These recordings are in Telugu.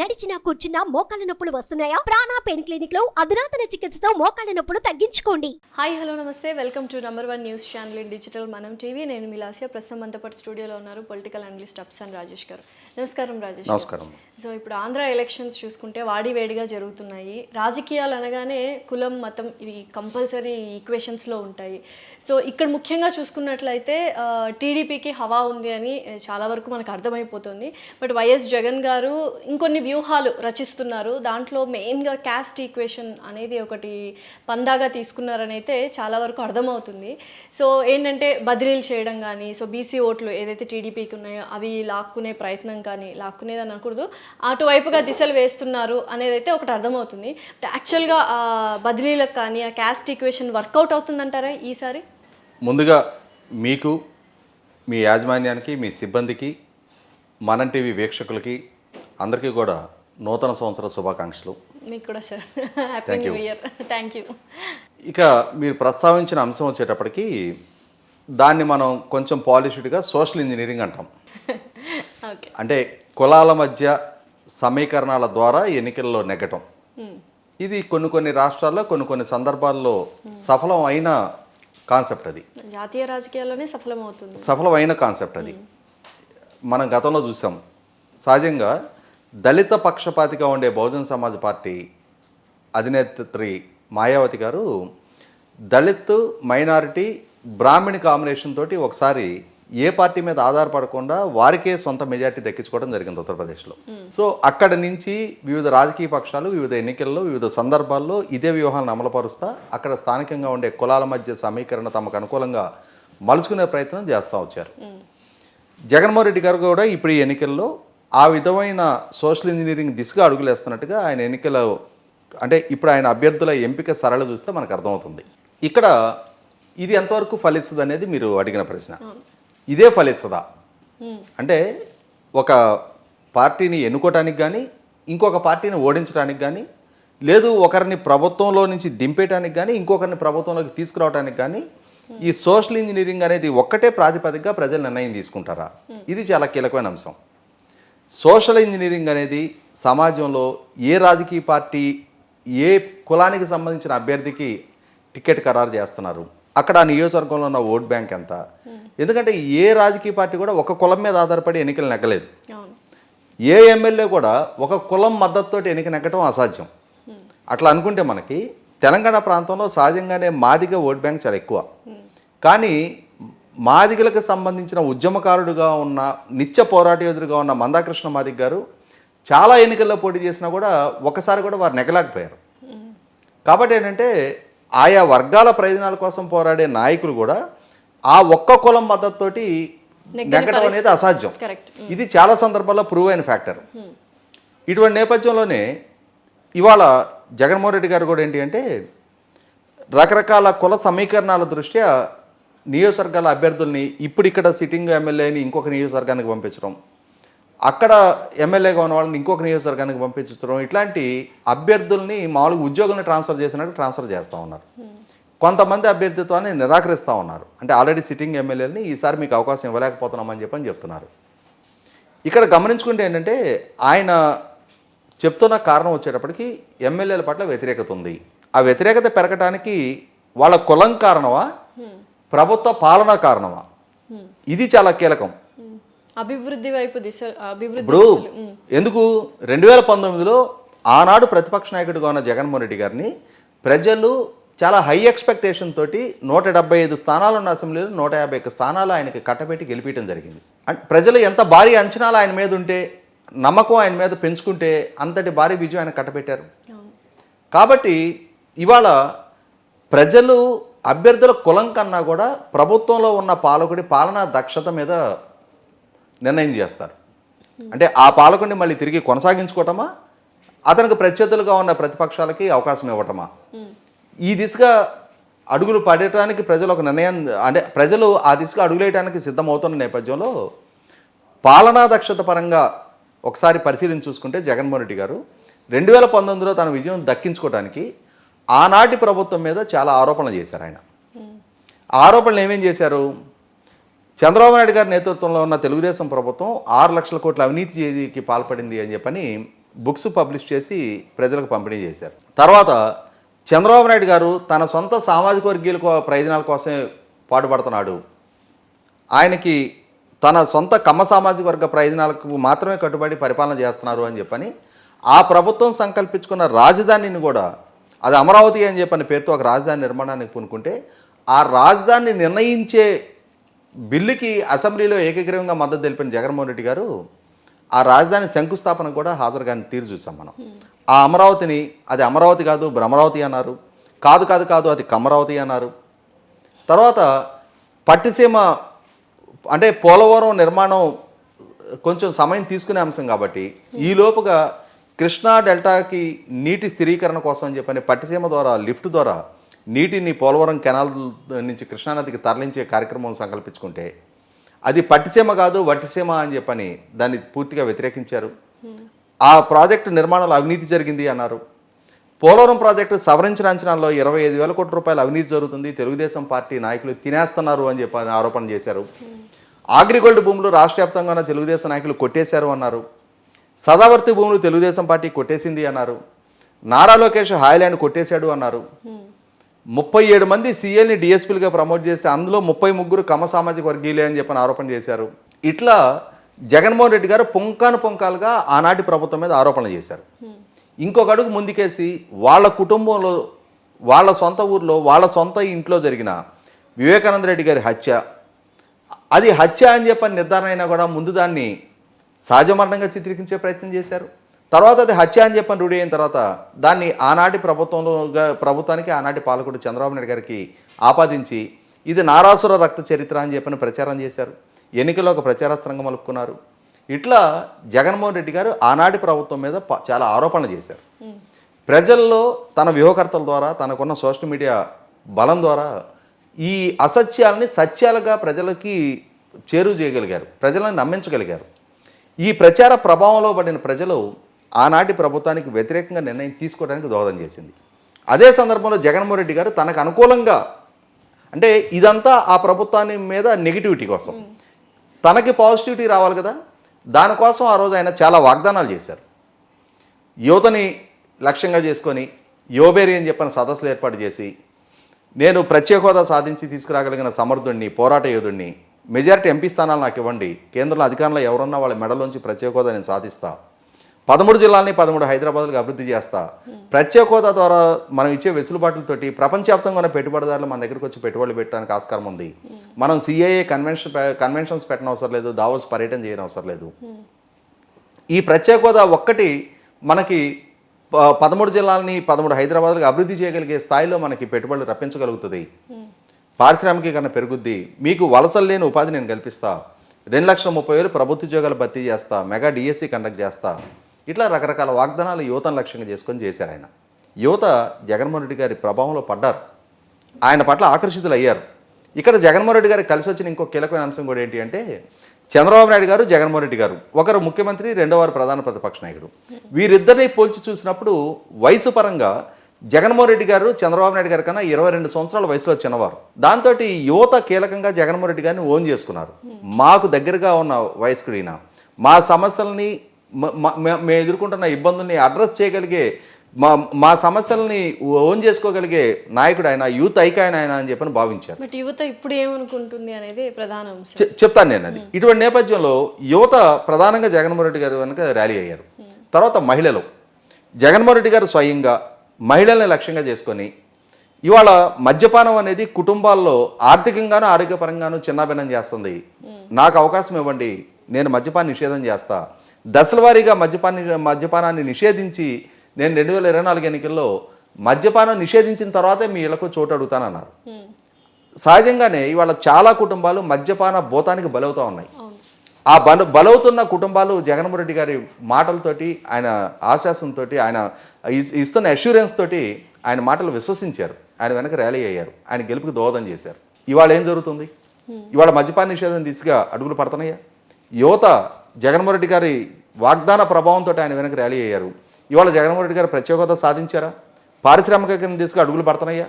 నడిచినా కూర్చున్నా మోకాళ్ళ నొప్పులు వస్తున్నాయా? ప్రాణా పెయిన్ క్లినిక్లో అధునాతన చికిత్సతో మోకాళ్ళ నొప్పులు తగ్గించుకోండి. హాయ్ హలో నమస్తే. Welcome to number one news channel in digital మనం టీవీ. నేను మిలాసియా ప్రస్తుతం అంతపాటు స్టూడియోలో ఉన్నారు పొలిటికల్ అనలిస్ట్ అప్సన్ రాజేష్ గారు. నమస్కారం రాజేష్. నమస్కారం. సో ఇప్పుడు ఆంధ్ర ఎలక్షన్స్ చూసుకుంటే వాడి వేడిగా జరుగుతున్నాయి. రాజకీయాలు అనగానే కులం మతం ఇవి కంపల్సరీ ఈక్వేషన్స్లో ఉంటాయి. సో ఇక్కడ ముఖ్యంగా చూసుకున్నట్లయితే టీడీపీకి హవా ఉంది అని చాలా వరకు మనకు అర్థమైపోతుంది. బట్ వైఎస్ జగన్ గారు ఇంకొన్ని వ్యూహాలు రచిస్తున్నారు. దాంట్లో మెయిన్గా క్యాస్ట్ ఈక్వేషన్ అనేది ఒకటి పందాగా తీసుకున్నారని అయితే చాలా వరకు అర్థమవుతుంది. సో ఏంటంటే బదిలీలు చేయడం కానీ సో బీసీ ఓట్లు ఏదైతే టీడీపీకి ఉన్నాయో అవి లాక్కునే ప్రయత్నం కానీ లాక్కునేదని అనకూడదు. అటువైపుగా దిశలు వేస్తున్నారు అనేది అయితే ఒకటి అర్థమవుతుంది. బట్ యాక్చువల్గా బదిలీలకు కానీ ఆ క్యాస్ట్ ఈక్వేషన్ వర్కౌట్ అవుతుందంటారా ఈసారి? ముందుగా మీకు మీ యాజమాన్యానికి మీ సిబ్బందికి మనం టీవీ వీక్షకులకి అందరికీ కూడా నూతన సంవత్సర శుభాకాంక్షలు. మీకు కూడా sir. Happy new. Year thank you ఇక మీరు ప్రస్తావించిన అంశం వచ్చేటప్పటికి దాన్ని మనం కొంచెం పాలిష్డ్గా సోషల్ ఇంజనీరింగ్ అంటాం. అంటే కులాల మధ్య సమీకరణాల ద్వారా ఎన్నికల్లో నెగ్గటం. ఇది కొన్ని కొన్ని రాష్ట్రాల్లో కొన్ని కొన్ని సందర్భాల్లో సఫలం అయిన కాన్సెప్ట్ అది. జాతీయ రాజకీయాల్లోనే సఫలమవుతుంది. సఫలమైన కాన్సెప్ట్ అది. మనం గతంలో చూసాం. సహజంగా దళిత పక్షపాతిగా ఉండే బహుజన్ సమాజ్ పార్టీ అధినేత్రి మాయావతి గారు దళిత్ మైనారిటీ బ్రాహ్మణి కాంబినేషన్ తోటి ఒకసారి ఏ పార్టీ మీద ఆధారపడకుండా వారికే సొంత మెజార్టీ దక్కించుకోవడం జరిగింది ఉత్తరప్రదేశ్లో. సో అక్కడ నుంచి వివిధ రాజకీయ పక్షాలు వివిధ ఎన్నికల్లో వివిధ సందర్భాల్లో ఇదే వ్యూహాలను అమలుపరుస్తా అక్కడ స్థానికంగా ఉండే కులాల మధ్య సమీకరణ తమకు అనుకూలంగా మలుచుకునే ప్రయత్నం చేస్తూ వచ్చారు. జగన్మోహన్ రెడ్డి గారు కూడా ఇప్పుడు ఈ ఎన్నికల్లో ఆ విధమైన సోషల్ ఇంజనీరింగ్ దిశగా అడుగులేస్తున్నట్టుగా ఆయన ఎన్నికల అంటే ఇప్పుడు ఆయన అభ్యర్థుల ఎంపిక సరళ చూస్తే మనకు అర్థమవుతుంది. ఇక్కడ ఇది ఎంతవరకు ఫలిస్తుంది అనేది మీరు అడిగిన ప్రశ్న. ఇదే ఫలిస్తుందా? అంటే ఒక పార్టీని ఎన్నుకోవటానికి కానీ ఇంకొక పార్టీని ఓడించడానికి కానీ లేదు ఒకరిని ప్రభుత్వంలో నుంచి దింపేయటానికి కానీ ఇంకొకరిని ప్రభుత్వంలోకి తీసుకురావడానికి కానీ ఈ సోషల్ ఇంజనీరింగ్ అనేది ఒక్కటే ప్రాతిపదికగా ప్రజలు నిర్ణయం తీసుకుంటారా? ఇది చాలా కీలకమైన అంశం. సోషల్ ఇంజనీరింగ్ అనేది సమాజంలో ఏ రాజకీయ పార్టీ ఏ కులానికి సంబంధించిన అభ్యర్థికి టికెట్ ఖరారు చేస్తున్నారు? అక్కడ ఆ నియోజకవర్గంలో ఉన్న ఓట్ బ్యాంక్ ఎంత? ఎందుకంటే ఏ రాజకీయ పార్టీ కూడా ఒక కులం మీద ఆధారపడి ఎన్నికలు నెగ్గలేదు. ఏ ఎమ్మెల్యే కూడా ఒక కులం మద్దతుతోటి ఎన్నిక నెగ్గటం అసాధ్యం. అట్లా అనుకుంటే మనకి తెలంగాణ ప్రాంతంలో సహజంగానే మాదిగ ఓట్ బ్యాంక్ చాలా ఎక్కువ. కానీ మాదిగలకు సంబంధించిన ఉద్యమకారుడుగా ఉన్న నిత్య పోరాట యోధుడుగా ఉన్న మందాకృష్ణ మాదిగ గారు చాలా ఎన్నికల్లో పోటీ చేసినా కూడా ఒకసారి కూడా వారు నెగలేకపోయారు కాబట్టి ఏంటంటే ఆయా వర్గాల ప్రయోజనాల కోసం పోరాడే నాయకులు కూడా ఆ ఒక్క కులం మద్దతుతోటి నెగ్గడం అనేది అసాధ్యం. ఇది చాలా సందర్భాల్లో ప్రూవ్ అయిన ఫ్యాక్టర్ ఇటువంటి నేపథ్యంలోనే ఇవాళ జగన్మోహన్ రెడ్డి గారు కూడా ఏంటి అంటే రకరకాల కుల సమీకరణాల దృష్ట్యా నియోజకవర్గాల అభ్యర్థుల్ని ఇప్పుడు ఇక్కడ సిట్టింగ్ ఎమ్మెల్యేని ఇంకొక నియోజకవర్గానికి పంపించడం. అక్కడ ఎమ్మెల్యేగా ఉన్న వాళ్ళని ఇంకొక నియోజకవర్గానికి పంపించడం ఇట్లాంటి అభ్యర్థుల్ని మామూలుగా ఉద్యోగుల్ని ట్రాన్స్ఫర్ చేసినట్టు ట్రాన్స్ఫర్ చేస్తూ ఉన్నారు. కొంతమంది అభ్యర్థిత్వాన్ని నిరాకరిస్తూ ఉన్నారు. అంటే ఆల్రెడీ సిట్టింగ్ ఎమ్మెల్యేలని ఈసారి మీకు అవకాశం ఇవ్వలేకపోతున్నామని చెప్పని చెప్తున్నారు. ఇక్కడ గమనించుకుంటే ఏంటంటే ఆయన చెప్తున్న కారణం వచ్చేటప్పటికి ఎమ్మెల్యేల పట్ల వ్యతిరేకత ఉంది. ఆ వ్యతిరేకత పెరగటానికి వాళ్ళ కులం కారణమా? ప్రభుత్వ పాలన కారణమా? ఇది చాలా కీలకం. అభివృద్ధి వైపు దిశ అభివృద్ధి ఇప్పుడు. ఎందుకు రెండు వేల పంతొమ్మిదిలో ఆనాడు ప్రతిపక్ష నాయకుడిగా ఉన్న జగన్మోహన్ రెడ్డి గారిని ప్రజలు చాలా హై ఎక్స్పెక్టేషన్ తోటి నూట డెబ్బై ఐదు స్థానాలు ఉన్న అసెంబ్లీలో నూట యాభై ఒక్క స్థానాలు ఆయనకి కట్టబెట్టి గెలిపించడం జరిగింది అంటే ప్రజలు ఎంత భారీ అంచనాలు ఆయన మీద ఉంటే నమ్మకం ఆయన మీద పెంచుకుంటే అంతటి భారీ విజయం ఆయన కట్టబెట్టారు. కాబట్టి ఇవాళ ప్రజలు అభ్యర్థుల కులం కన్నా కూడా ప్రభుత్వంలో ఉన్న పాలకుడి పాలనా దక్షత మీద నిర్ణయం చేస్తారు. అంటే ఆ పాలకుడిని మళ్ళీ తిరిగి కొనసాగించుకోవటమా? అతనికి ప్రత్యర్థులుగా ఉన్న ప్రతిపక్షాలకి అవకాశం ఇవ్వటమా? ఈ దిశగా అడుగులు పడటానికి ప్రజలు ఒక నిర్ణయం అంటే ప్రజలు ఆ దిశగా అడుగులేయడానికి సిద్ధమవుతున్న నేపథ్యంలో పాలనా దక్షత పరంగా ఒకసారి పరిశీలించి చూసుకుంటే జగన్మోహన్ రెడ్డి గారు రెండు వేల పంతొమ్మిదిలో తన విజయం దక్కించుకోవడానికి ఆనాటి ప్రభుత్వం మీద చాలా ఆరోపణలు చేశారు ఆయన. ఆరోపణలు ఏమేం చేశారు? చంద్రబాబు నాయుడు గారి నేతృత్వంలో ఉన్న తెలుగుదేశం ప్రభుత్వం ఆరు లక్షల కోట్ల అవినీతికి పాల్పడింది అని చెప్పని బుక్స్ పబ్లిష్ చేసి ప్రజలకు పంపిణీ చేశారు. తర్వాత చంద్రబాబు నాయుడు గారు తన సొంత సామాజిక వర్గీయుల ప్రయోజనాల కోసమే పాటుపడుతున్నాడు. ఆయనకి తన సొంత కమ్మ సామాజిక వర్గ ప్రయోజనాలకు మాత్రమే కట్టుబడి పరిపాలన చేస్తున్నారు అని చెప్పని ఆ ప్రభుత్వం సంకల్పించుకున్న రాజధానిని కూడా అది అమరావతి అని చెప్పని పేరుతో ఒక రాజధాని నిర్మాణానికి పూనుకుంటే ఆ రాజధానిని నిర్ణయించే బిల్లుకి అసెంబ్లీలో ఏకగ్రీవంగా మద్దతు తెలిపిన జగన్మోహన్ రెడ్డి గారు ఆ రాజధాని శంకుస్థాపన కూడా హాజరు కాని తీరు చూసాం మనం. ఆ అమరావతిని అది అమరావతి కాదు భ్రమరావతి అన్నారు. కాదు కాదు కాదు అది కమరావతి అన్నారు. తర్వాత పట్టిసీమ అంటే పోలవరం నిర్మాణం కొంచెం సమయం తీసుకునే అంశం కాబట్టి ఈ లోపుగా కృష్ణా డెల్టాకి నీటి స్థిరీకరణ కోసం అని చెప్పని పట్టిసీమ ద్వారా లిఫ్ట్ ద్వారా నీటిని పోలవరం కెనాల్ నుంచి కృష్ణానదికి తరలించే కార్యక్రమం సంకల్పించుకుంటే అది పట్టిసీమ కాదు వట్టిసీమ అని చెప్పని దాన్ని పూర్తిగా వ్యతిరేకించారు. ఆ ప్రాజెక్టు నిర్మాణంలో అవినీతి జరిగింది అన్నారు. పోలవరం ప్రాజెక్టు సవరించిన అంచనాల్లో ఇరవై ఐదు వేల కోట్ల రూపాయల అవినీతి జరుగుతుంది తెలుగుదేశం పార్టీ నాయకులు తినేస్తున్నారు అని చెప్పి ఆరోపణ చేశారు. ఆగ్రిగోల్డ్ భూములు రాష్ట్ర వ్యాప్తంగా ఉన్న తెలుగుదేశం నాయకులు కొట్టేశారు అన్నారు. సదావర్తి భూములు తెలుగుదేశం పార్టీ కొట్టేసింది అన్నారు. నారా లోకేష్ హాయ్లాండ్ కొట్టేశాడు అన్నారు. ముప్పై ఏడు మంది సీఎల్ని డిఎస్పీలుగా ప్రమోట్ చేస్తే అందులో ముప్పై ముగ్గురు కమ సామాజిక వర్గీయులే అని చెప్పని ఆరోపణ చేశారు. ఇట్లా జగన్మోహన్ రెడ్డి గారు పొంకాను పొంకాలుగా ఆనాటి ప్రభుత్వం మీద ఆరోపణలు చేశారు. ఇంకొక అడుగు ముందుకేసి వాళ్ళ కుటుంబంలో వాళ్ళ సొంత ఊర్లో వాళ్ళ సొంత ఇంట్లో జరిగిన వివేకానంద రెడ్డి గారి హత్య. అది హత్య అని చెప్పని నిర్ధారణ అయినా కూడా ముందు దాన్ని సహజమరణంగా చిత్రీకరించే ప్రయత్నం చేశారు. తర్వాత అది హత్య అని చెప్పని రూఢి అయిన తర్వాత దాన్ని ఆనాటి ప్రభుత్వంలో ప్రభుత్వానికి ఆనాటి పాలకుడు చంద్రబాబు నాయుడు గారికి ఆపాదించి ఇది నారాసుర రక్త చరిత్ర అని చెప్పని ప్రచారం చేశారు. ఎన్నికల్లో ఒక ప్రచారాస్త్రంగా మలుపుకున్నారు ఇట్లా జగన్మోహన్ రెడ్డి గారు ఆనాటి ప్రభుత్వం మీద చాలా ఆరోపణలు చేశారు. ప్రజల్లో తన వ్యూహకర్తల ద్వారా తనకున్న సోషల్ మీడియా బలం ద్వారా ఈ అసత్యాలని సత్యాలుగా ప్రజలకి చేరువ చేయగలిగారు. ప్రజలను నమ్మించగలిగారు. ఈ ప్రచార ప్రభావంలో పడిన ప్రజలు ఆనాటి ప్రభుత్వానికి వ్యతిరేకంగా నిర్ణయం తీసుకోవడానికి దోహదం చేసింది. అదే సందర్భంలో జగన్మోహన్ రెడ్డి గారు తనకు అనుకూలంగా అంటే ఇదంతా ఆ ప్రభుత్వాన్ని మీద నెగిటివిటీ కోసం. తనకి పాజిటివిటీ రావాలి కదా. దానికోసం ఆ రోజు ఆయన చాలా వాగ్దానాలు చేశారు. యువతని లక్ష్యంగా చేసుకొని యువబేరి అని చెప్పిన సదస్సులు ఏర్పాటు చేసి నేను ప్రత్యేక హోదా సాధించి తీసుకురాగలిగిన సమర్థుడిని పోరాట యోధుడిని మెజారిటీ ఎంపీ స్థానాలు నాకు ఇవ్వండి కేంద్రంలో అధికారంలో ఎవరున్నా వాళ్ళ మెడలోంచి ప్రత్యేక హోదా నేను సాధిస్తా. పదమూడు జిల్లాలని పదమూడు హైదరాబాద్లకు అభివృద్ధి చేస్తా. ప్రత్యేక హోదా ద్వారా మనం ఇచ్చే వెసులుబాట్లతోటి ప్రపంచవ్యాప్తంగా ఉన్న పెట్టుబడిదారులు మన దగ్గరికి వచ్చి పెట్టుబడులు పెట్టడానికి ఆస్కారం ఉంది. మనం సిఐఏ కన్వెన్షన్ కన్వెన్షన్స్ పెట్టిన అవసరం లేదు దావోస్ పర్యటన చేయని అవసరం లేదు. ఈ ప్రత్యేక హోదా ఒక్కటి మనకి పదమూడు జిల్లాలని పదమూడు హైదరాబాద్లకు అభివృద్ధి చేయగలిగే స్థాయిలో మనకి పెట్టుబడులు రప్పించగలుగుతుంది. పారిశ్రామికీకరణ పెరుగుద్ది. మీకు వలసలు లేని ఉపాధి నేను కల్పిస్తా. రెండు లక్షల ముప్పై వేలు ప్రభుత్వ ఉద్యోగాలు భర్తీ చేస్తా. మెగా డిఎస్సి కండక్ట్ చేస్తా. ఇట్లా రకరకాల వాగ్దానాలు యువతను లక్ష్యంగా చేసుకొని చేశారు ఆయన. యువత జగన్మోహన్ రెడ్డి గారి ప్రభావంలో పడ్డారు. ఆయన పట్ల ఆకర్షితులు అయ్యారు ఇక్కడ జగన్మోహన్ రెడ్డి గారికి కలిసి వచ్చిన ఇంకో కీలకమైన అంశం కూడా ఏంటి అంటే చంద్రబాబు నాయుడు గారు జగన్మోహన్ రెడ్డి గారు. ఒకరు ముఖ్యమంత్రి రెండో వారు ప్రధాన ప్రతిపక్ష నాయకుడు. వీరిద్దరిని పోల్చి చూసినప్పుడు వయసు పరంగా జగన్మోహన్ రెడ్డి గారు చంద్రబాబు నాయుడు గారి కన్నా ఇరవై రెండు సంవత్సరాల వయసులో చిన్నవారు. దాంతో యువత కీలకంగా జగన్మోహన్ రెడ్డి గారిని ఓన్ చేసుకున్నారు. మాకు దగ్గరగా ఉన్న వయస్కుడైన మా సమస్యల్ని మేము ఎదుర్కొంటున్న ఇబ్బందుల్ని అడ్రస్ చేయగలిగే మా మా సమస్యల్ని ఓన్ చేసుకోగలిగే నాయకుడు ఆయన యూత్ ఐకాయన ఆయన అని చెప్పని భావించారు. బట్ యువత ఇప్పుడు ఏమనుకుంటుంది అనేది ప్రధాన చెప్తాను నేను అది. ఇటువంటి నేపథ్యంలో యువత ప్రధానంగా జగన్మోహన్ రెడ్డి గారు కనుక ర్యాలీ అయ్యారు. తర్వాత మహిళలు. జగన్మోహన్ రెడ్డి గారు స్వయంగా మహిళల్ని లక్ష్యంగా చేసుకొని ఇవాళ మద్యపానం అనేది కుటుంబాల్లో ఆర్థికంగాను ఆరోగ్యపరంగాను చిన్నాభిన్నం చేస్తుంది. నాకు అవకాశం ఇవ్వండి నేను మద్యపాన్ని నిషేధం చేస్తా. దశల వారీగా మద్యపాన్ని మద్యపానాన్ని నిషేధించి నేను రెండు వేల ఇరవై నాలుగు ఎన్నికల్లో మద్యపానం నిషేధించిన తర్వాతే మీ ఇళ్ళకు చోటు అడుగుతానన్నారు. ఉమ్, సహజంగానే ఇవాళ చాలా కుటుంబాలు మద్యపాన భూతానికి బలవుతూ ఉన్నాయి. ఆ బల బలవుతున్న కుటుంబాలు జగన్మోహన్ రెడ్డి గారి మాటలతోటి ఆయన ఆశాసంతో ఆయన ఇస్తున్న అష్యూరెన్స్ తోటి ఆయన మాటలు విశ్వసించారు. ఆయన వెనక ర్యాలీ అయ్యారు. ఆయన గెలుపుకి దోహదం చేశారు. ఇవాళ ఏం జరుగుతుంది? ఇవాళ మద్యపాన నిషేధం దిశగా అడుగులు పడుతున్నాయా? యువత జగన్మోహన్ రెడ్డి గారి వాగ్దాన ప్రభావంతో ఆయన వెనక ర్యాలీ అయ్యారు. ఇవాళ జగన్మోహన్ రెడ్డి గారు ప్రత్యేక హోదా సాధించారా? పారిశ్రామికీకరణ దిశగా అడుగులు పడుతున్నాయా?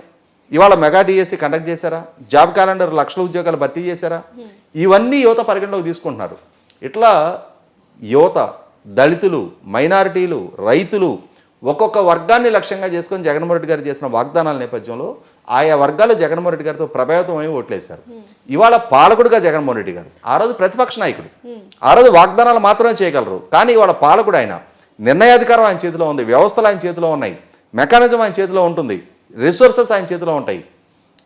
ఇవాళ మెగా డిఎస్సి కండక్ట్ చేశారా? జాబ్ క్యాలెండర్ లక్షల ఉద్యోగాలు భర్తీ చేశారా? ఇవన్నీ యువత పరిగణలోకి తీసుకుంటున్నారు. ఇట్లా యువత దళితులు మైనారిటీలు రైతులు ఒక్కొక్క వర్గాన్ని లక్ష్యంగా చేసుకొని జగన్మోహన్ రెడ్డి గారు చేసిన వాగ్దానాల నేపథ్యంలో ఆయా వర్గాలు జగన్మోహన్ రెడ్డి గారితో ప్రభావితం అయి ఓట్లేశారు. ఇవాళ పాలకుడుగా జగన్మోహన్ రెడ్డి గారు. ఆ రోజు ప్రతిపక్ష నాయకుడు. ఆ రోజు వాగ్దానాలు మాత్రమే చేయగలరు. కానీ ఇవాళ పాలకుడు ఆయన. నిర్ణయాధికారం ఆయన చేతిలో ఉంది వ్యవస్థలు ఆయన చేతిలో ఉన్నాయి మెకానిజం ఆయన చేతిలో ఉంటుంది రిసోర్సెస్ ఆయన చేతిలో ఉంటాయి.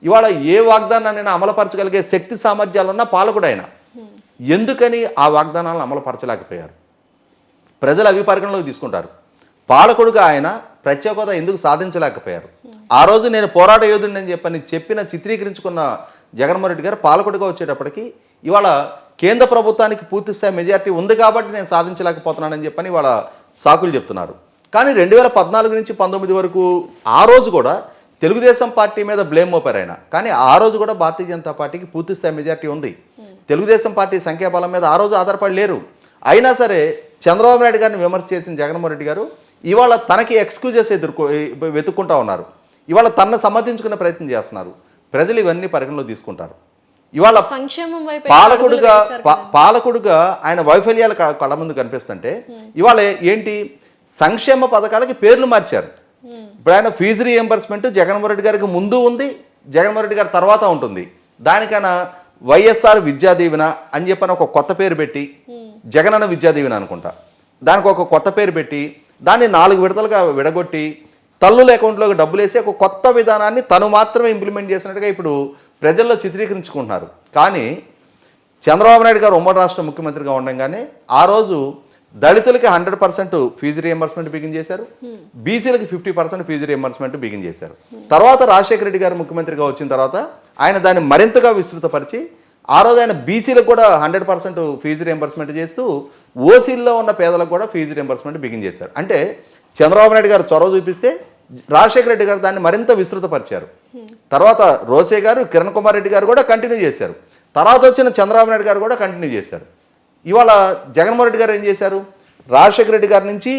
ఇవాళ ఏ వాగ్దానాన్ని అమలుపరచగలిగే శక్తి సామర్థ్యాలున్న పాలకుడు ఆయన. ఎందుకని ఆ వాగ్దానాలను అమలుపరచలేకపోయారు? ప్రజలు అవి పరిగణలోకి తీసుకుంటారు. పాలకుడుగా ఆయన ప్రత్యేకత ఎందుకు సాధించలేకపోయారు? ఆ రోజు నేను పోరాట యోధుడిని అని చెప్పని చెప్పిన చిత్రీకరించుకున్న జగన్మోహన్ రెడ్డి గారు పాలకుడిగా వచ్చేటప్పటికి ఇవాళ కేంద్ర ప్రభుత్వానికి పూర్తిస్థాయి మెజార్టీ ఉంది కాబట్టి నేను సాధించలేకపోతున్నానని చెప్పని ఇవాళ సాకులు చెప్తున్నారు. కానీ రెండు వేల పద్నాలుగు నుంచి పంతొమ్మిది వరకు ఆ రోజు కూడా తెలుగుదేశం పార్టీ మీద బ్లేమ్ మోపారు ఆయన. కానీ ఆ రోజు కూడా భారతీయ జనతా పార్టీకి పూర్తిస్థాయి మెజార్టీ ఉంది. తెలుగుదేశం పార్టీ సంఖ్యాబలం మీద ఆ రోజు ఆధారపడి లేరు. అయినా సరే చంద్రబాబు నాయుడు గారిని విమర్శ చేసిన జగన్మోహన్ రెడ్డి గారు ఇవాళ తనకి ఎక్స్క్యూజెస్ ఎదుర్కో వెతుక్కుంటా ఉన్నారు. ఇవాళ తనను సమర్థించుకునే ప్రయత్నం చేస్తున్నారు. ప్రజలు ఇవన్నీ పరిగణలో తీసుకుంటారు. ఇవాళ సంక్షేమం పాలకుడుగా పాలకుడుగా ఆయన వైఫల్యాలు కళ్ళ ముందు కనిపిస్తుంటే ఇవాళ ఏంటి? సంక్షేమ పథకాలకి పేర్లు మార్చారు. ఇప్పుడు ఆయన ఫీజు రీఎంబర్స్మెంట్ జగన్మోహన్ రెడ్డి గారికి ముందు ఉంది జగన్మోహన్ రెడ్డి గారి తర్వాత ఉంటుంది. దానికైనా వైఎస్ఆర్ విద్యా దీవెన అని చెప్పని ఒక కొత్త పేరు పెట్టి జగనన్న విద్యా దీవెన అనుకుంటా. దానికి ఒక కొత్త పేరు పెట్టి దాన్ని నాలుగు విడతలుగా విడగొట్టి తల్లుల అకౌంట్లోకి డబ్బులు వేసి ఒక కొత్త విధానాన్ని తను మాత్రమే ఇంప్లిమెంట్ చేసినట్టుగా ఇప్పుడు ప్రజల్లో చిత్రీకరించుకుంటున్నారు. కానీ చంద్రబాబు నాయుడు గారు ఉమ్మడి రాష్ట్ర ముఖ్యమంత్రిగా ఉండగానే ఆ రోజు దళితులకి hundred percent fee reimbursement begin చేశారు. బీసీలకు fifty percent fee reimbursement begin చేశారు. తర్వాత రాజశేఖర రెడ్డి గారు ముఖ్యమంత్రిగా వచ్చిన తర్వాత ఆయన దాన్ని మరింతగా విస్తృతపరిచి ఆ రోజు ఆయన బీసీలకు కూడా హండ్రెడ్ పర్సెంట్ ఫీజు రియంబర్స్మెంట్ చేస్తూ ఓసీల్లో ఉన్న పేదలకు కూడా ఫీజు రింబర్స్మెంట్ బిగిన్ చేశారు. అంటే చంద్రబాబు నాయుడు గారు చొరవ చూపిస్తే రాజశేఖర రెడ్డి గారు దాన్ని మరింత విస్తృతపరిచారు. తర్వాత రోసే గారు కిరణ్ కుమార్ రెడ్డి గారు కూడా కంటిన్యూ చేశారు. తర్వాత వచ్చిన చంద్రబాబు నాయుడు గారు కూడా కంటిన్యూ చేశారు. ఇవాళ జగన్మోహన్ రెడ్డి గారు ఏం చేశారు? రాజశేఖర రెడ్డి గారి నుంచి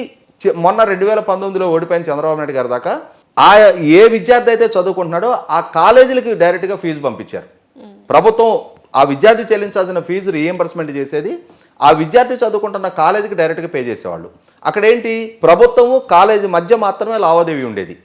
మొన్న రెండు వేల పంతొమ్మిదిలో ఓడిపోయిన చంద్రబాబు నాయుడు గారి దాకా ఆ ఏ విద్యార్థి అయితే చదువుకుంటున్నాడో ఆ కాలేజీలకి డైరెక్ట్గా ఫీజు పంపించారు. ప్రభుత్వం ఆ విద్యార్థి చెల్లించాల్సిన ఫీజు రీఎంబర్స్మెంట్ చేసేది ఆ విద్యార్థి చదువుకుంటున్న కాలేజీకి డైరెక్ట్గా పే చేసేవాళ్ళు. అక్కడ ఏంటి ప్రభుత్వము కాలేజీ మధ్య మాత్రమే లావాదేవీ ఉండేది.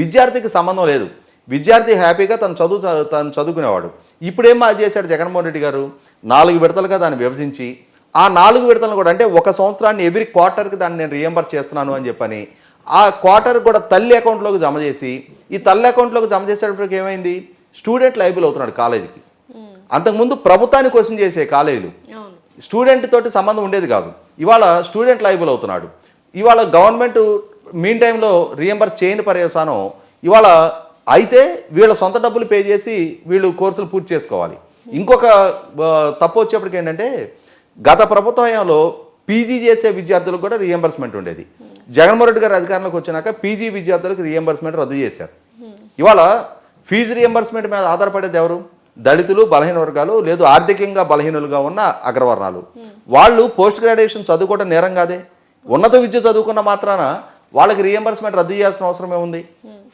విద్యార్థికి సంబంధం లేదు. విద్యార్థి హ్యాపీగా తను చదువు తను చదువుకునేవాడు. ఇప్పుడు చేశాడు జగన్మోహన్ రెడ్డి గారు? నాలుగు విడతలుగా దాన్ని విభజించి ఆ నాలుగు విడతలను కూడా అంటే ఒక సంవత్సరాన్ని ఎవ్రీ క్వార్టర్కి దాన్ని నేను రియంబర్ చేస్తున్నాను అని చెప్పని ఆ క్వార్టర్ కూడా తల్లి అకౌంట్లోకి జమ చేసి ఈ తల్లి అకౌంట్లోకి జమ చేసేటప్పటికి ఏమైంది? స్టూడెంట్ లైబుల్ అవుతున్నాడు కాలేజీకి. అంతకుముందు ప్రభుత్వాన్ని క్వశ్చన్ చేసే కాలేజీలు. స్టూడెంట్ తోటి సంబంధం ఉండేది కాదు. ఇవాళ స్టూడెంట్ లైబుల్ అవుతున్నాడు. ఇవాళ గవర్నమెంట్ మీన్ టైంలో రియంబర్స్ చేయని పర్యవసానం ఇవాళ అయితే వీళ్ళ సొంత డబ్బులు పే చేసి వీళ్ళు కోర్సులు పూర్తి చేసుకోవాలి. ఇంకొక తప్పు వచ్చేప్పటికి ఏంటంటే గత ప్రభుత్వ హయాంలో పీజీ చేసే విద్యార్థులకు కూడా రియంబర్స్మెంట్ ఉండేది. జగన్మోహన్ రెడ్డి గారు అధికారంలోకి వచ్చినాక పీజీ విద్యార్థులకు రియంబర్స్మెంట్ రద్దు చేశారు. ఇవాళ ఫీజు రియంబర్స్మెంట్ మీద ఆధారపడేది ఎవరు? దళితులు బలహీన వర్గాలు లేదు ఆర్థికంగా బలహీనులుగా ఉన్న అగ్రవర్ణాలు. వాళ్ళు పోస్ట్ గ్రాడ్యుయేషన్ చదువుకోవడం నేరం కాదే. ఉన్నత విద్య చదువుకున్న మాత్రాన వాళ్ళకి రియంబర్స్మెంట్ రద్దు చేయాల్సిన అవసరం ఏముంది?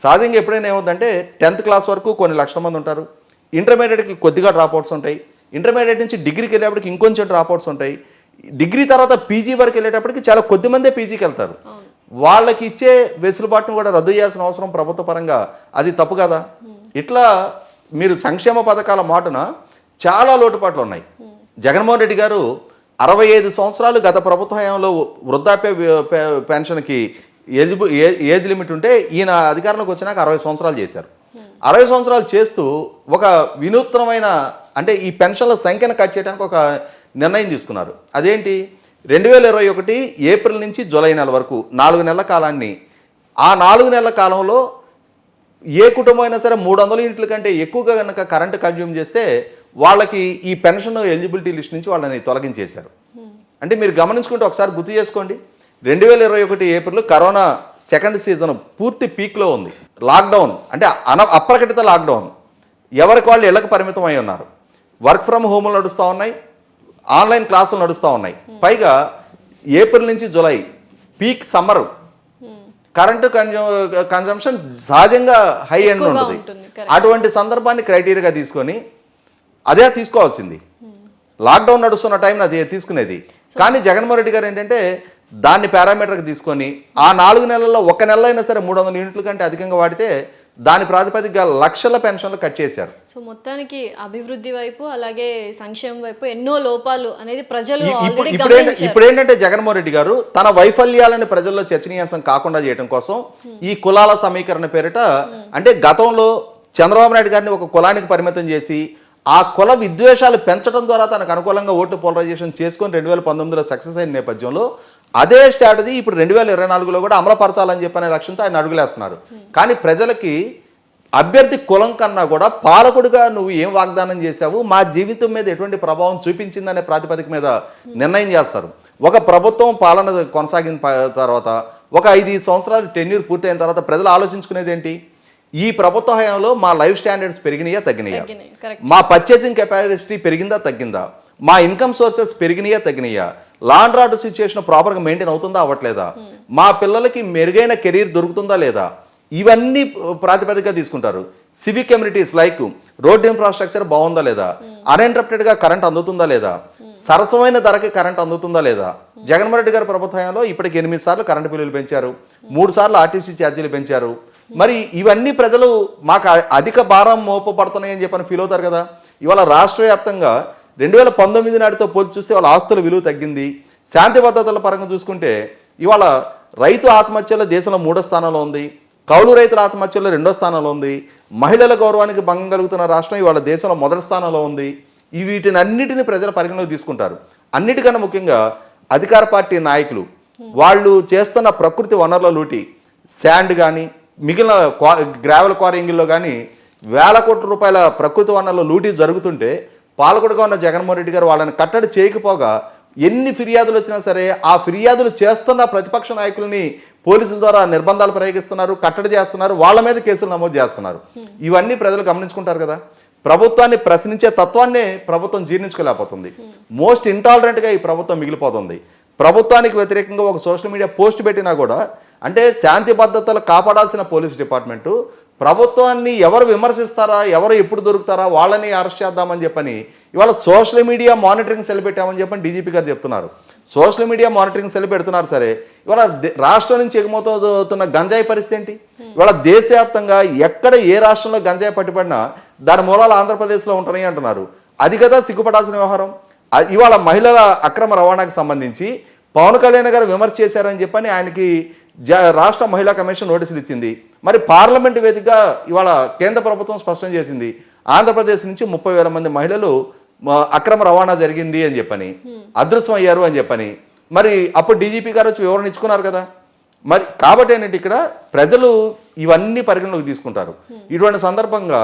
సహజంగా ఎప్పుడైనా ఏముందంటే టెన్త్ క్లాస్ వరకు కొన్ని లక్షల మంది ఉంటారు. ఇంటర్మీడియట్కి కొద్దిగా డ్రాప్అవుట్స్ ఉంటాయి. ఇంటర్మీడియట్ నుంచి డిగ్రీకి వెళ్ళేప్పటికి ఇంకొంచెం డ్రాప్అవుట్స్ ఉంటాయి. డిగ్రీ తర్వాత పీజీ వరకు వెళ్ళేటప్పటికి చాలా కొద్ది మందే పీజీకి వెళ్తారు. వాళ్ళకి ఇచ్చే వెసులుబాటును కూడా రద్దు చేయాల్సిన అవసరం ప్రభుత్వ పరంగా అది తప్పు కదా? ఇట్లా మీరు సంక్షేమ పథకాల మాటున చాలా లోటుపాట్లు ఉన్నాయి. జగన్మోహన్ రెడ్డి గారు అరవై ఐదు సంవత్సరాలు గత ప్రభుత్వ హయాంలో వృద్ధాప్య పె- పెన్షన్కి ఏజ్ ఏ- ఏజ్ లిమిట్ ఉంటే ఈయన అధికారంలోకి వచ్చినాక అరవై సంవత్సరాలు చేశారు. అరవై సంవత్సరాలు చేస్తూ ఒక వినూత్నమైన అంటే ఈ పెన్షన్ల సంఖ్యను కట్ చేయడానికి ఒక నిర్ణయం తీసుకున్నారు. అదేంటి? రెండు వేల ఇరవై ఒకటి ఏప్రిల్ నుంచి జూలై నెల వరకు నాలుగు నెలల కాలాన్ని ఆ నాలుగు నెలల కాలంలో ఏ కుటుంబం అయినా సరే మూడు వందల యూనిట్ల కంటే ఎక్కువగా కనుక కరెంటు కన్జ్యూమ్ చేస్తే వాళ్ళకి ఈ పెన్షన్ ఎలిజిబిలిటీ లిస్ట్ నుంచి వాళ్ళని తొలగించేశారు. అంటే మీరు గమనించుకుంటే ఒకసారి గుర్తు చేసుకోండి. రెండు వేల ఇరవై ఒకటి ఏప్రిల్ కరోనా సెకండ్ సీజన్ పూర్తి పీక్లో ఉంది. లాక్డౌన్ అంటే అన అప్రకటిత లాక్డౌన్. ఎవరికి వాళ్ళు ఇళ్ళకి పరిమితం అయి ఉన్నారు. వర్క్ ఫ్రమ్ హోమ్లు నడుస్తూ ఉన్నాయి. ఆన్లైన్ క్లాసులు నడుస్తూ ఉన్నాయి. పైగా ఏప్రిల్ నుంచి July peak summer current consumption సహజంగా హై ఎండ్ ఉంటుంది. అటువంటి సందర్భాన్ని క్రైటీరియాగా తీసుకొని అదే తీసుకోవాల్సింది. లాక్డౌన్ నడుస్తున్న టైం అది తీసుకునేది. కానీ జగన్మోహన్ రెడ్డి గారు ఏంటంటే దాన్ని పారామీటర్కి తీసుకొని ఆ నాలుగు నెలల్లో ఒక నెల అయినా సరే మూడు వందల యూనిట్ల కంటే అధికంగా వాడితే దాని ప్రాతిపదికగా లక్షల పెన్షన్లు కట్ చేశారు. సో మొత్తానికి అభివృద్ధి వైపు అలాగే సంక్షేమం వైపు ఎన్నో లోపాలు అనేది ప్రజలు ఇప్పుడు ఏంటంటే జగన్మోహన్ రెడ్డి గారు తన వైఫల్యాలను ప్రజల్లో చర్చనీయాంశం కాకుండా చేయడం కోసం ఈ కులాల సమీకరణ పేరిట అంటే గతంలో చంద్రబాబు నాయుడు గారిని ఒక కులానికి పరిమితం చేసి ఆ కుల విద్వేషాలు పెంచడం ద్వారా తనకు అనుకూలంగా ఓటు పోలరైజేషన్ చేసుకొని రెండు వేల పంతొమ్మిదిలో సక్సెస్ అయిన నేపథ్యంలో అదే స్ట్రాటజీ ఇప్పుడు రెండు వేల ఇరవై నాలుగులో కూడా అమలుపరచాలని చెప్పనే లక్ష్యంతో ఆయన అడుగులేస్తున్నారు. కానీ ప్రజలకి అభ్యర్థి కులం కన్నా కూడా పాలకుడిగా నువ్వు ఏం వాగ్దానం చేశావు? మా జీవితం మీద ఎటువంటి ప్రభావం చూపించిందనే ప్రాతిపదిక మీద నిర్ణయం చేస్తారు. ఒక ప్రభుత్వం పాలన కొనసాగిన తర్వాత ఒక ఐదు సంవత్సరాలు టెన్యూర్ పూర్తయిన తర్వాత ప్రజలు ఆలోచించుకునేది ఏంటి? ఈ ప్రభుత్వ హయాంలో మా లైఫ్ స్టాండర్డ్స్ పెరిగినాయా తగ్గినాయా? మా పర్చేసింగ్ కెపాసిటీ పెరిగిందా తగ్గిందా? మా ఇన్కమ్ సోర్సెస్ పెరిగినాయా తగ్గినాయా? లా అండ్ ఆర్డర్ సిచ్యుయేషన్ ప్రాపర్గా మెయింటైన్ అవుతుందా అవ్వట్లేదా? మా పిల్లలకి మెరుగైన కెరీర్ దొరుకుతుందా లేదా? ఇవన్నీ ప్రాతిపదికగా తీసుకుంటారు. Civic communities like road infrastructure బాగుందా లేదా? అన్ఇంటరప్టెడ్గా కరెంట్ అందుతుందా లేదా? సరసమైన ధరకి కరెంట్ అందుతుందా లేదా? జగన్మోహన్ రెడ్డి గారి ప్రభుత్వ హయాంలో ఇప్పటికి ఎనిమిది సార్లు కరెంటు బిల్లులు పెంచారు. మూడు సార్లు ఆర్టీసీ ఛార్జీలు పెంచారు. మరి ఇవన్నీ ప్రజలు మాకు అధిక భారం మోపబడుతున్నాయని చెప్పని ఫీల్ అవుతారు కదా? ఇవాళ రాష్ట్ర వ్యాప్తంగా రెండు వేల పంతొమ్మిది నాటితో పోల్చి చూస్తే వాళ్ళ ఆస్తుల విలువ తగ్గింది. శాంతి భద్రతల పరంగా చూసుకుంటే ఇవాళ రైతు ఆత్మహత్యలో దేశంలో మూడో స్థానంలో ఉంది. కౌలు రైతుల ఆత్మహత్యలో రెండో స్థానంలో ఉంది. మహిళల గౌరవానికి భంగం కలుగుతున్న రాష్ట్రం ఇవాళ దేశంలో మొదటి స్థానంలో ఉంది. ఈ వీటిని అన్నిటిని ప్రజల పరిగణలోకి తీసుకుంటారు. అన్నిటికన్నా ముఖ్యంగా అధికార పార్టీ నాయకులు వాళ్ళు చేస్తున్న ప్రకృతి వనరుల లూటి శాండ్ కానీ మిగిలిన క్వా గ్రావెల్ క్వారింగ్లో కానీ వేల కోట్ల రూపాయల ప్రకృతి వనరుల లూటీ జరుగుతుంటే పాలకుడుగా ఉన్న జగన్మోహన్ రెడ్డి గారు వాళ్ళని కట్టడి చేయకపోగా ఎన్ని ఫిర్యాదులు వచ్చినా సరే ఆ ఫిర్యాదులు చేస్తున్న ప్రతిపక్ష నాయకుల్ని పోలీసుల ద్వారా నిర్బంధాలు ప్రయోగిస్తున్నారు కట్టడి చేస్తున్నారు వాళ్ళ మీద కేసులు నమోదు చేస్తున్నారు. ఇవన్నీ ప్రజలు గమనించుకుంటారు కదా. ప్రభుత్వాన్ని ప్రశ్నించే తత్వాన్నే ప్రభుత్వం జీర్ణించుకోలేకపోతుంది. మోస్ట్ ఇంటాలరెంట్గా ఈ ప్రభుత్వం మిగిలిపోతుంది. ప్రభుత్వానికి వ్యతిరేకంగా ఒక సోషల్ మీడియా పోస్ట్ పెట్టినా కూడా అంటే శాంతి భద్రతలు కాపాడాల్సిన పోలీస్ డిపార్ట్మెంటు ప్రభుత్వాన్ని ఎవరు విమర్శిస్తారా ఎవరు ఎప్పుడు దొరుకుతారా వాళ్ళని అరెస్ట్ చేద్దామని చెప్పని ఇవాళ సోషల్ మీడియా మానిటరింగ్ సెల్ పెట్టామని చెప్పని డీజీపీ గారు చెప్తున్నారు. సోషల్ మీడియా మానిటరింగ్ సెల్ పెడుతున్నారు సరే. ఇవాళ రాష్ట్రం నుంచి ఎగుమవుతున్న గంజాయి పరిస్థితి ఏంటి? ఇవాళ దేశవ్యాప్తంగా ఎక్కడ ఏ రాష్ట్రంలో గంజాయి పట్టుబడినా దాని మూలాలు ఆంధ్రప్రదేశ్లో ఉంటున్నాయి అంటున్నారు. అది కదా సిగ్గుపడాల్సిన వ్యవహారం. ఇవాళ మహిళల అక్రమ రవాణాకు సంబంధించి పవన్ కళ్యాణ్ గారు విమర్శ చేశారని చెప్పని ఆయనకి రాష్ట్ర మహిళా కమిషన్ నోటీసులు ఇచ్చింది. మరి పార్లమెంట్ వేదికగా ఇవాళ కేంద్ర ప్రభుత్వం స్పష్టం చేసింది. ఆంధ్రప్రదేశ్ నుంచి ముప్పై వేల మంది మహిళలు అక్రమ రవాణా జరిగింది అని చెప్పని అదృశ్యం అయ్యారు అని చెప్పని. మరి అప్పుడు డీజీపీ గారు వచ్చి వివరణ ఇచ్చుకున్నారు కదా. మరి కాబట్టి ఏంటంటే ఇక్కడ ప్రజలు ఇవన్నీ పరిగణలోకి తీసుకుంటారు. ఇటువంటి సందర్భంగా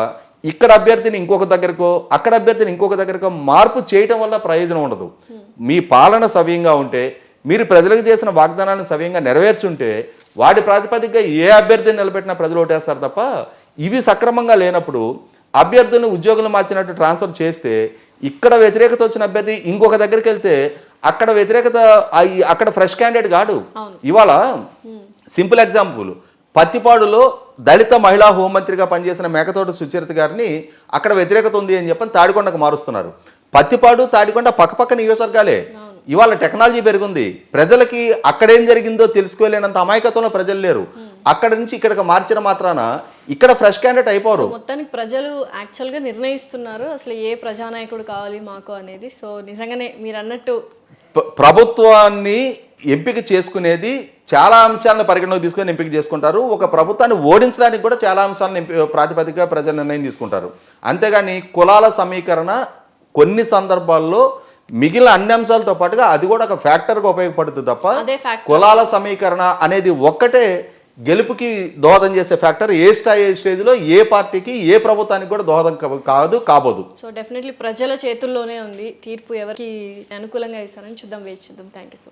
ఇక్కడ అభ్యర్థిని ఇంకొక దగ్గరకో అక్కడ అభ్యర్థిని ఇంకొక దగ్గరకో మార్పు చేయటం వల్ల ప్రయోజనం ఉండదు. మీ పాలన సవ్యంగా ఉంటే మీరు ప్రజలకు చేసిన వాగ్దానాలను సవ్యంగా నెరవేర్చుంటే వాటి ప్రాతిపదికగా ఏ అభ్యర్థిని నిలబెట్టినా ప్రజలు ఓటేస్తారు తప్ప ఇవి సక్రమంగా లేనప్పుడు అభ్యర్థులను ఉద్యోగులు మార్చినట్టు ట్రాన్స్ఫర్ చేస్తే ఇక్కడ వ్యతిరేకత వచ్చిన అభ్యర్థి ఇంకొక దగ్గరికి వెళ్తే అక్కడ వ్యతిరేకత అక్కడ ఫ్రెష్ క్యాండిడేట్ కాడు. ఇవాళ సింపుల్ ఎగ్జాంపుల్. పత్తిపాడులో దళిత మహిళా హోంమంత్రిగా పనిచేసిన మేకతోటి సుచరిత గారిని అక్కడ వ్యతిరేకత ఉంది అని చెప్పని తాడికొండకు మారుస్తున్నారు. పత్తిపాడు తాడికొండ పక్కపక్క నియోజకవర్గాలే. ఇవాళ టెక్నాలజీ పెరిగింది. ప్రజలకి అక్కడేం జరిగిందో తెలుసుకోలేనంత అమాయకత్వంలో ప్రజలు లేరు. అక్కడ నుంచి ఇక్కడికి మార్చిన మాత్రాన ఇక్కడ ఫ్రెష్ క్యాండిడేట్ అయిపోరు. మొత్తానికి ప్రజలు యాక్చువల్గా నిర్ణయిస్తున్నారు. అసలు ఏ ప్రజానాయకుడు కావాలి మాకు అనేది. సో నిజంగానే మీరు అన్నట్టు ప్ర- ప్రభుత్వాన్ని ఎంపిక చేసుకునేది చాలా అంశాలను పరిగణలోకి తీసుకొని ఎంపిక చేసుకుంటారు. ఒక ప్రభుత్వాన్ని ఓడించడానికి కూడా చాలా అంశాలను ఎంపి ప్రాతిపదికగా ప్రజలు నిర్ణయం తీసుకుంటారు. అంతేగాని కులాల సమీకరణ కొన్ని సందర్భాల్లో మిగిలిన అన్ని అంశాలతో పాటుగా అది కూడా ఒక ఫ్యాక్టర్గా ఉపయోగపడుతుంది తప్ప కులాల సమీకరణ అనేది ఒక్కటే గెలుపుకి దోహదం చేసే ఫ్యాక్టర్ ఏ స్టాయి స్టేజ్లో ఏ పార్టీకి ఏ ప్రభుత్వానికి కూడా దోహదం కాదు కాబోదు. సో డెఫినెట్లీ ప్రజల చేతుల్లోనే ఉంది తీర్పు ఎవరికి అనుకూలంగా ఇస్తారని చూద్దాం వేచి చూద్దాం. Thank you so